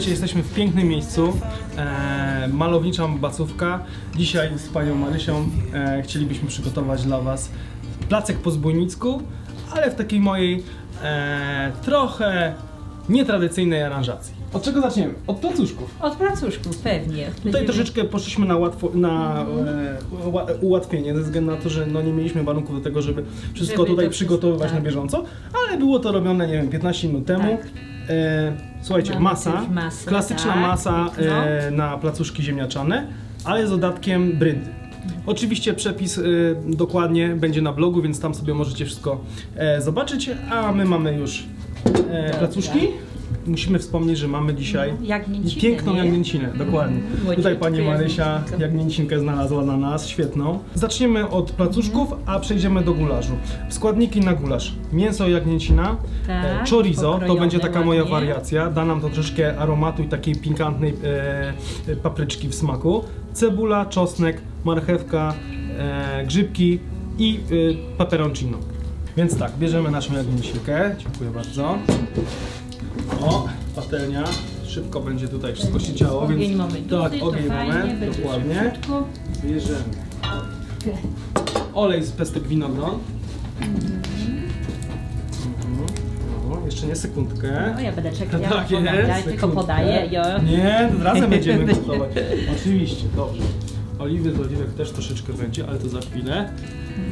Słuchajcie, jesteśmy w pięknym miejscu. E, malownicza bacówka. Dzisiaj z panią Marysią e, chcielibyśmy przygotować dla was placek po zbójnicku, ale w takiej mojej e, trochę nietradycyjnej aranżacji. Od czego zaczniemy? Od placuszków. Od placuszków, pewnie. Tutaj Będziemy- troszeczkę poszliśmy na, łatwo, na e, ła- ułatwienie, ze względu na to, że no, nie mieliśmy warunków do tego, żeby wszystko Żeby tutaj to przygotowywać wszystko, na tak. bieżąco, ale było to robione, nie wiem, 15 minut temu. Tak. E, słuchajcie, Mamy masa, też masę, klasyczna tak, masa no. e, na placuszki ziemniaczane, ale z dodatkiem bryndy. Oczywiście przepis e, dokładnie będzie na blogu, więc tam sobie możecie wszystko e, zobaczyć, a my mamy już e, placuszki. Musimy wspomnieć, że mamy dzisiaj Jagnięcinę, piękną nie? jagnięcinę, dokładnie. Mm, Tutaj pani Marysia jagnięcinkę znalazła na nas, świetną. Zaczniemy od placuszków, a przejdziemy do gulaszu. Składniki na gulasz. Mięso jagnięcina, Tak, e, chorizo, to będzie taka moja ładnie. wariacja. Da nam to troszkę aromatu i takiej pikantnej e, e, papryczki w smaku. Cebula, czosnek, marchewka, e, grzybki i e, peperoncino. Więc tak, bierzemy naszą jagnięcinkę. Dziękuję bardzo. O, patelnia. Szybko będzie tutaj wszystko się działo, Ogień więc mamy duży, tak, to ogień fajnie, mamy, będzie dokładnie. szybciutko. Bierzemy olej z pestek winogron. Mhm. No, jeszcze nie sekundkę. No ja będę czekać, ja Tak podam, ja jest, tylko sekundkę. podaję. Ja. Nie, razem będziemy gotować. Oczywiście, dobrze. Oliwy z oliwek też troszeczkę będzie, ale to za chwilę.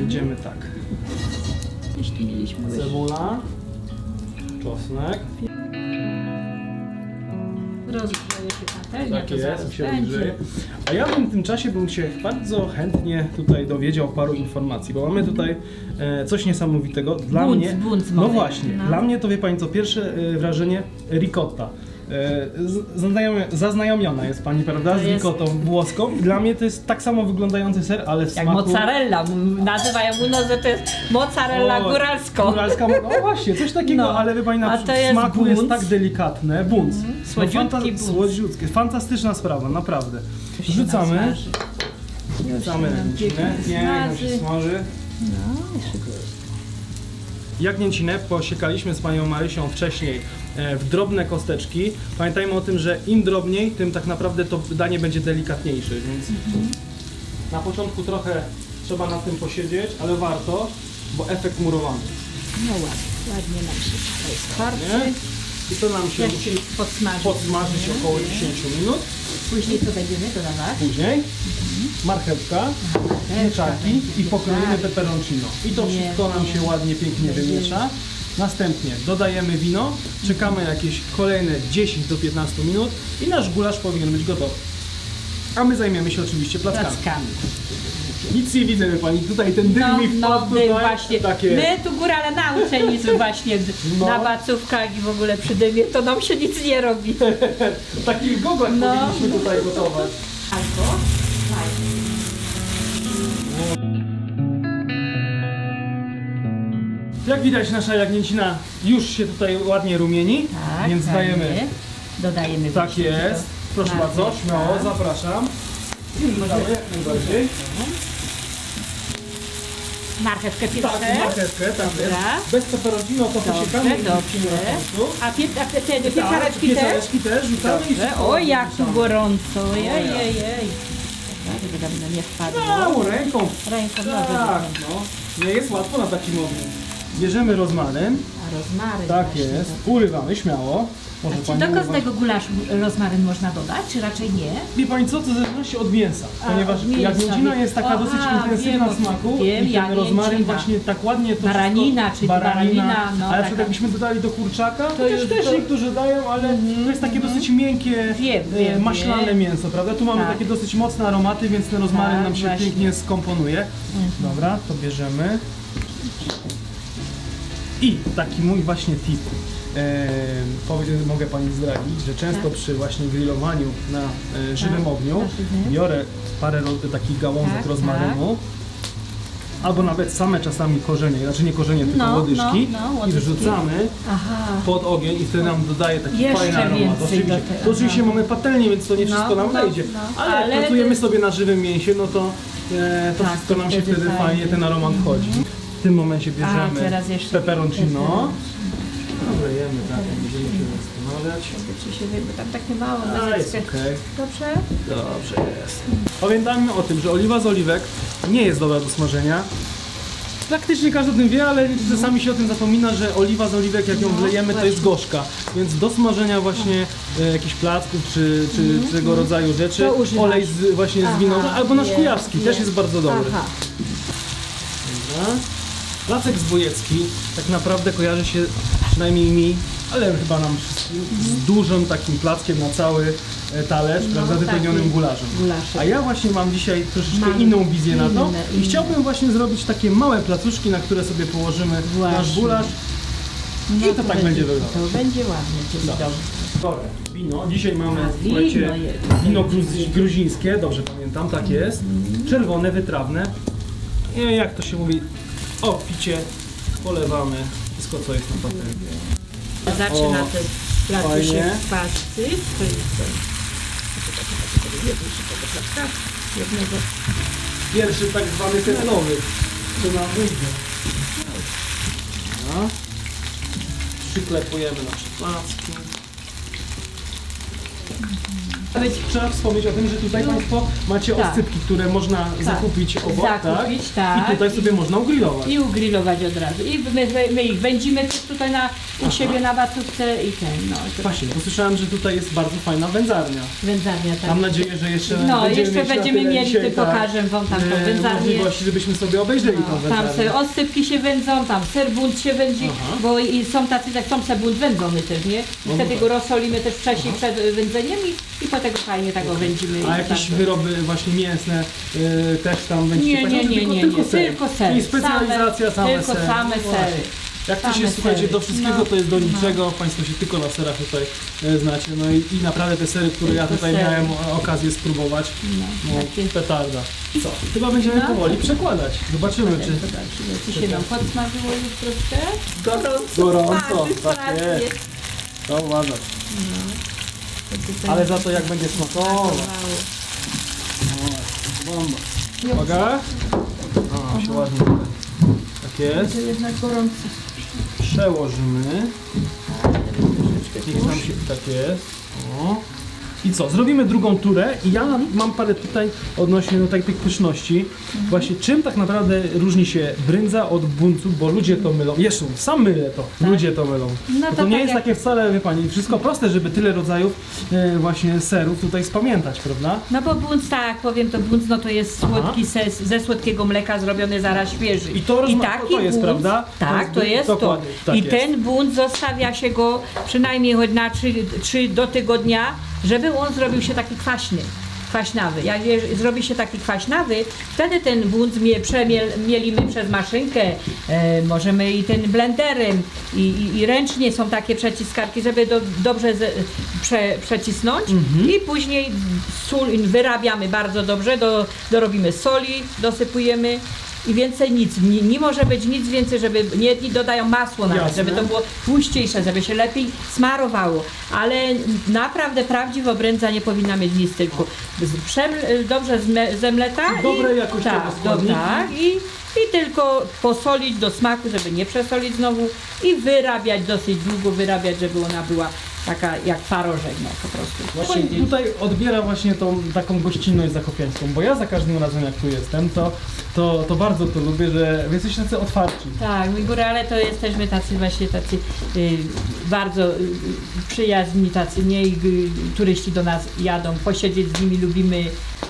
Jedziemy tak. Jeśli mieliśmy. Cebula, czosnek. Się patelnia, Tak to jest, zaraz się będzie. A ja w tym czasie bym się bardzo chętnie tutaj dowiedział paru informacji, bo mamy tutaj e, coś niesamowitego. Dla Bunt, mnie, bunt no właśnie, No. dla mnie to wie Pani co, pierwsze e, wrażenie ricotta. E, Zaznajomiona jest Pani, prawda, z ricottą włoską dla mnie to jest tak samo wyglądający ser, ale w Jak smaku... mozzarella, nazywają u nas, że to jest mozzarella O, góralsko. Góralska, no właśnie, coś takiego, No. ale wie Pani, na w smaku jest tak delikatne, bunt. Słodziutki bunt. Słodziutkie, fantastyczna sprawa, naprawdę. Wrzucamy. Wrzucamy jagnięcinę, pięknie się smaży. No, go- Jagnięcinę posiekaliśmy z panią Marysią wcześniej w drobne kosteczki. Pamiętajmy o tym, że im drobniej, tym tak naprawdę to danie będzie delikatniejsze, więc na początku trochę trzeba nad tym posiedzieć, ale warto, bo efekt murowany. No ładnie, ładnie nam się Nie? sparczy. I to nam się Jak musi się podsmaży. podsmażyć około 10 minut. Później co będziemy dodawać? Później marchewka, pieczarki i pokroimy peperoncino. I to wszystko nam się ładnie, pięknie wymiesza. Następnie dodajemy wino, czekamy jakieś kolejne 10 do 15 minut i nasz gulasz powinien być gotowy. A my zajmiemy się oczywiście plackami. Plackami. Nic nie widzę, wie pani, tutaj ten dym No, mi no, wpadł dym tutaj. właśnie. Takie. My tu górale nauczeni z właśnie No. na bacówkach i w ogóle przy dymie, to nam się nic nie robi. Takich goglach No. powinniśmy tutaj gotować. Jak widać nasza jagnięcina już się tutaj ładnie rumieni, Tak, więc dajemy fajnie. Dodajemy Tak właśnie jest. to Proszę bardzo, marchewka. śmiało, zapraszam. Dodamy jak najbardziej. Marchewkę Tak, pierwsze. marchewkę, tak jest. Dobra. Bez peperoncino to Dobrze, posiekamy i dobrze. wrzucimy na końcu. A, pie, a te, te Tak, pieczareczki też? pieczareczki też rzucamy i Dobrze. wszystko O, jak tu wrzucamy. gorąco. Jej, jej, jej. Dobra, żeby nam nie wpadło. Mało ręką. Ręką Tak, dobrze. no. Nie jest łatwo na takim ogniu. Bierzemy rozmaryn. A rozmaryn Tak właśnie jest. do- Urywamy śmiało. Może Czy pani do każdego gulaszu rozmaryn można dodać, czy raczej nie? Wie pani co, to zależy od mięsa, A, ponieważ od mięsa, jagnięcina wie- jest taka Aha, dosyć intensywna wiem, w smaku wiem, i ten rozmaryn jagnięcina. właśnie tak ładnie to Baranina, wszystko, czyli baranina, no, ale przykład taka- jakbyśmy dodali do kurczaka, to już też, to- Mhm, niektórzy dają, ale to jest takie dosyć miękkie, Wiem, e, wiem, maślane wiem. mięso, prawda? Tu mamy Tak. takie dosyć mocne aromaty, więc ten rozmaryn Tak, nam się właśnie. Mhm. pięknie skomponuje. Dobra, to bierzemy. I taki mój właśnie tip. e, powie, mogę Pani zdradzić, że często przy właśnie grillowaniu na e, żywym Tak, ogniu na żywym. biorę parę ro- takich gałązek Tak, rozmarynu, albo nawet same czasami korzenie, znaczy nie korzenie, tylko No, łodyżki no, no, i łodyżki. wrzucamy Aha. pod ogień i wtedy nam dodaje taki Jeszcze fajny aromat. więcej Oczywiście, do tego, to oczywiście aha. mamy patelnię, więc to nie No, wszystko nam no, wejdzie, no. ale, Ale jak pracujemy sobie na żywym mięsie, no to, e, to Tak, wszystko nam się wtedy wtedy fajnie. fajnie, ten aromat wchodzi. W tym momencie A, bierzemy teraz jeszcze peperoncino. Dobra, jemy, tak, będziemy się zastanawiać. Czy się bo tam takie mało A, na jest zeckę. okej. Dobrze? Dobrze jest. Pamiętajmy o tym, że oliwa z oliwek nie jest dobra do smażenia. Praktycznie każdy o tym wie, ale czasami się o tym zapomina, że oliwa z oliwek, jak ją No, wlejemy, to jest właśnie. gorzka. Więc do smażenia właśnie e, jakichś placków czy, czy tego rodzaju rzeczy, Mhm. To używasz. olej z, właśnie z Aha, winogron, albo nasz jest, kujawski też jest. jest bardzo dobry. Aha. Dobra. Placek zbojecki tak naprawdę kojarzy się przynajmniej mi, ale chyba nam wszystkim, z dużym takim plackiem na cały e, talerz, No, prawda, wypełnionym taki gularzem. A ja właśnie mam dzisiaj troszeczkę Mamy inną wizję na to i inne. chciałbym właśnie zrobić takie małe placuszki, na które sobie położymy Właśnie. nasz gulasz. No, I to tak będzie wyglądać. To będzie ładnie, czyli Dobrze. Dobra, wino. Dzisiaj mamy, A, słuchajcie, wino gruzińskie, dobrze pamiętam, tak jest. Czerwone, wytrawne. I jak to się mówi, obficie polewamy wszystko, co jest na patelni. Zaczyna O, te platy fajnie. się pasty. To jest ten. Jednego. Pierwszy tak zwany terenowy, co nam wyjdzie. No. Przyklepujemy nasze placki. Trzeba wspomnieć o tym, że tutaj Państwo macie Tak. oscypki, które można zakupić obok, Zakupić, tak? tak. I tutaj sobie można ugrillować. I ugrillować od razu. I my, my ich wędzimy też tutaj na, u siebie na batówce i ten, no. To Właśnie, bo słyszałem, że tutaj jest bardzo fajna wędzarnia. wędzarnia tak. Mam nadzieję, że jeszcze No, będziemy jeszcze mieć na będziemy tyle mieli, dzisiaj, to tak, pokażę wam tam tą e, wędzarnię. możliwości, żebyśmy sobie obejrzeli tą No, tam wędzarnię. se oscypki się wędzą, tam ser bunt się wędzi, Aha. bo i są tacy, tak są se bunt wędzony też, nie? I No wtedy tak. go rozsolimy też wcześniej przed y, wędzeniem i, i po tego fajnie tak wędzimy. A jakieś tak. wyroby właśnie mięsne y, też tam będziecie Nie, nie, nie, tylko, nie, tylko nie, ser. tylko. Czyli specjalizacja same, Tylko sery. same Właśnie. sery. Jak to się Same słuchajcie, sery. do wszystkiego No. to jest do niczego, Państwo się tylko na serach tutaj e, znacie. No i, i naprawdę te sery, które ja Tylko tutaj sery. miałem o- okazję spróbować, No, no takie. petarda. Co? Chyba będziemy No. powoli przekładać. Zobaczymy czy... Czy się nam podsmażyło już troszkę. Gorąco, tak jest. To uważać. Tutaj Ale za to jak będzie smakowało. Bomba. Uwaga. O, się ładnie tutaj. Tak jest. To jednak gorąco. Przełożymy. Troszeczkę Niech nam się tak jest. O. I co? Zrobimy drugą turę i ja mam parę pytań odnośnie no, tak, tych pyszności. Właśnie czym tak naprawdę różni się brędza od buncu, bo ludzie to mylą. Jeszcze sam mylę to. Ludzie to mylą. No to to nie tak jest jak- takie wcale, wie pani, wszystko proste, żeby tyle rodzajów e, właśnie serów tutaj spamiętać, prawda? No bo bunc, tak powiem, to bunc no to jest słodki ses, ze słodkiego mleka zrobiony zaraz świeży. I to rozma- to- to jest, prawda? To Tak, jest to bunc, jest to. dokładnie, tak I jest. ten bunt zostawia się go przynajmniej choć na 3, do tygodnia, żeby on zrobił się taki kwaśny. Kwaśnawy. Jak zrobi się taki kwaśnawy, wtedy ten bunt mie, przemiel, mielimy przez maszynkę, e, możemy i ten blenderem, i, i, i ręcznie są takie przeciskarki, żeby do, dobrze z, prze, przecisnąć Mhm. i później sól wyrabiamy bardzo dobrze, do, dorobimy soli, dosypujemy i więcej nic. Nie, nie może być nic więcej, żeby nie dodają masło nawet, Jasne. żeby to było tłuściejsze, żeby się lepiej smarowało. Ale naprawdę prawdziwa brędza nie powinna mieć nic, tylko przem- dobrze zme- zemleta I dobre i, jakościowe tak, do, tak, i, i tylko posolić do smaku, żeby nie przesolić znowu i wyrabiać dosyć długo, wyrabiać, żeby ona była taka jak twarożek, no po prostu. Właśnie tutaj odbiera właśnie tą taką gościnność zakopiańską, bo ja za każdym razem jak tu jestem, to, to, to bardzo to lubię, że wy jesteście tacy otwarci. Tak, my górale to jesteśmy tacy właśnie tacy y, bardzo y, przyjaźni, tacy nie i, y, turyści do nas jadą, posiedzieć z nimi lubimy,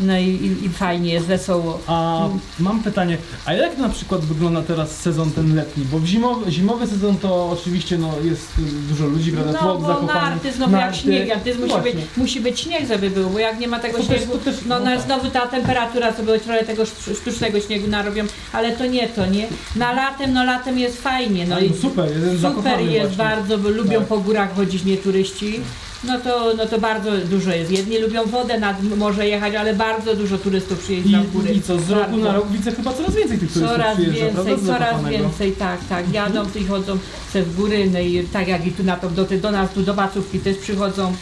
no i, i, i fajnie, jest wesoło. A mam pytanie, a jak na przykład wygląda teraz sezon ten letni? Bo w zimowy, zimowy sezon to oczywiście no, jest dużo ludzi, prawda? No Tłok bo zakopany. narty znowu jak śnieg, jak musi Właśnie. być, musi być śnieg, żeby był, bo jak nie ma tego To też- śniegu, to też- no, no na, tak. znowu ta temperatura sobie trochę tego sztu- sztucznego śniegu narobią, ale to nie to, nie? Na latem, no latem jest fajnie, no i no super, jeden super jest właśnie. bardzo, bo lubią Tak. po górach chodzić nie turyści. No to, no to bardzo dużo jest. Jedni lubią wodę nad morze jechać, ale bardzo dużo turystów przyjeżdża w góry. I, I co, z roku na rok widzę chyba coraz więcej tych turystów Coraz przyjeżdża, więcej, prawda? z coraz Zakopanego. więcej, tak, tak. Jadą i chodzą se w góry, no i tak jak i tu na to, do, te- do nas tu do Bacówki też przychodzą,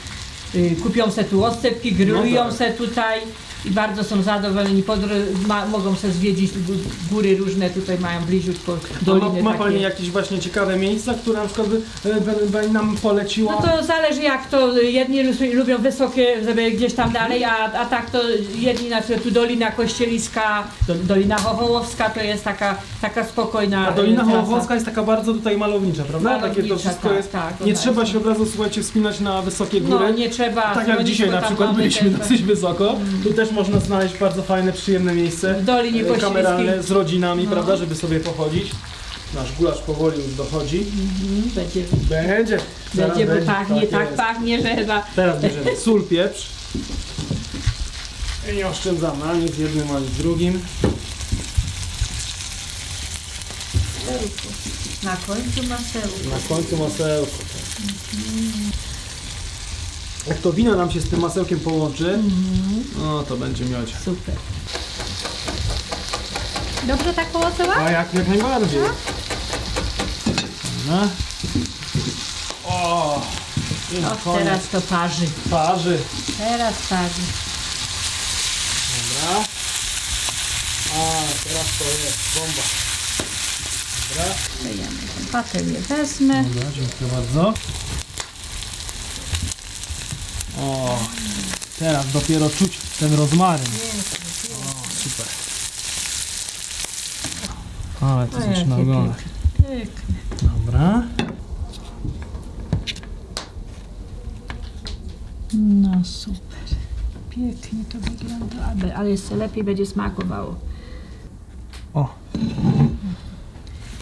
y, kupią se tu grillują No tak. se tutaj i bardzo są zadowoleni, Podro- ma, mogą se zwiedzić gó- góry różne, tutaj mają bliziutko A doliny ma, ma Pani takie. jakieś właśnie ciekawe miejsca, które na przykład by, by, by nam poleciła? No to zależy jak to, jedni lu- lubią wysokie, żeby gdzieś tam dalej, a, a tak to jedni na przykład tu Dolina Kościeliska, do, Dolina Chochołowska to jest taka, taka spokojna A Dolina trasa. Hołowska jest taka bardzo tutaj malownicza, prawda? Takie to Malownicza, wszystko tak, jest. tak, nie ona trzeba jest. się od razu, słuchajcie, wspinać na wysokie góry. No nie trzeba. tak jak dzwonić, dzisiaj bo na tam przykład mamy byliśmy też- dosyć wysoko. Tu też można znaleźć bardzo fajne, przyjemne miejsce. W Dolinie e. Kameralne z rodzinami, No. prawda, żeby sobie pochodzić. Nasz gulasz powoli już dochodzi. Mhm, Będzie, Będzie. zaraz będzie, bo pachnie, tak, jest. pachnie, że chyba. Teraz bierzemy sól, pieprz. I nie oszczędzamy ani z jednym, ani z drugim. Na końcu masełko. Na końcu masełko. Jak to wino nam się z tym masełkiem połączy, no to będzie mioć. Super. Dobrze tak połączyła? A jak, jak najbardziej. Dobra. O! I na O, koniec teraz to parzy. parzy. Teraz parzy. Dobra. A, teraz to jest bomba. Dobra. Dajemy ten patelnię wezmę. Dobra, dziękuję bardzo. O, teraz dopiero czuć ten rozmaryn. O, super. Ale to zaczyna wyglądać. Piękne. Dobra. No super. Pięknie to wygląda, ale, ale jeszcze lepiej będzie smakowało. O.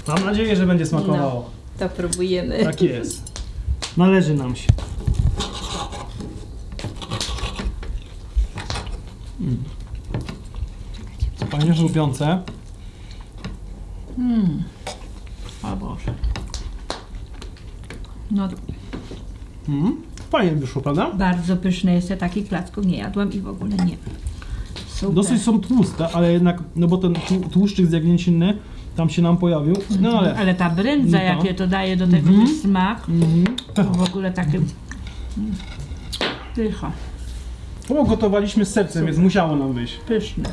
Mam nadzieję, że będzie smakowało. To próbujemy. Tak jest. Należy nam się. Fajnie żółpiące. Mm. O Boże. No Mm. Fajnie wyszło, prawda? bardzo pyszne jest, ja takich placków nie jadłam i w ogóle nie. Super. Dosyć są tłuste, ale jednak, no bo ten tłu- tłuszczyk z jagnięciny tam się nam pojawił. No ale... Ale ta brędza, No. jakie to daje do tego Mhm. smak, Mhm. to w ogóle takie... mm, Pycha, Bo gotowaliśmy z sercem, więc musiało nam wyjść. pyszne.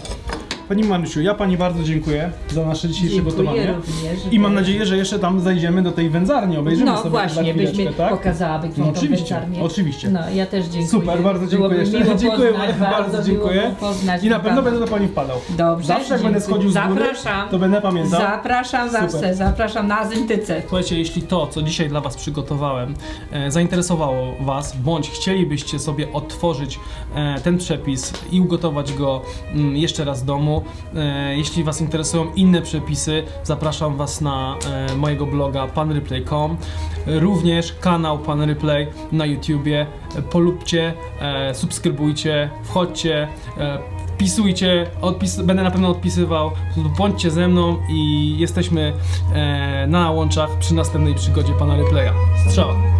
Pani Marysiu, ja Pani bardzo dziękuję za nasze dzisiejsze Dziękuję gotowanie. również. I mam nadzieję, że jeszcze tam zajdziemy do tej wędzarni, obejrzymy No sobie właśnie, za chwileczkę, byśmy tak? pokazałaby No tą oczywiście, oczywiście. No, ja też dziękuję. Super, bardzo dziękuję Byłoby jeszcze. miło Dziękuję poznać, bardzo, miło dziękuję. Poznać I na pewno pana. będę do Pani wpadał. Dobrze, Zawsze jak będę schodził z góry, Zapraszam. to będę pamiętał. Zapraszam zawsze, Super. zapraszam na Zyntyce. Słuchajcie, jeśli to, co dzisiaj dla Was przygotowałem, e, zainteresowało Was, bądź chcielibyście sobie odtworzyć e, ten przepis i ugotować go mm, jeszcze raz w domu, e, jeśli Was interesują inne przepisy, zapraszam Was na e, mojego bloga panreplay.com, również kanał Pan Replay na YouTubie. Polubcie, e, subskrybujcie, wchodźcie, wpisujcie, odpis, będę na pewno odpisywał, bądźcie ze mną i jesteśmy e, na łączach przy następnej przygodzie pana Replaya. Strzała.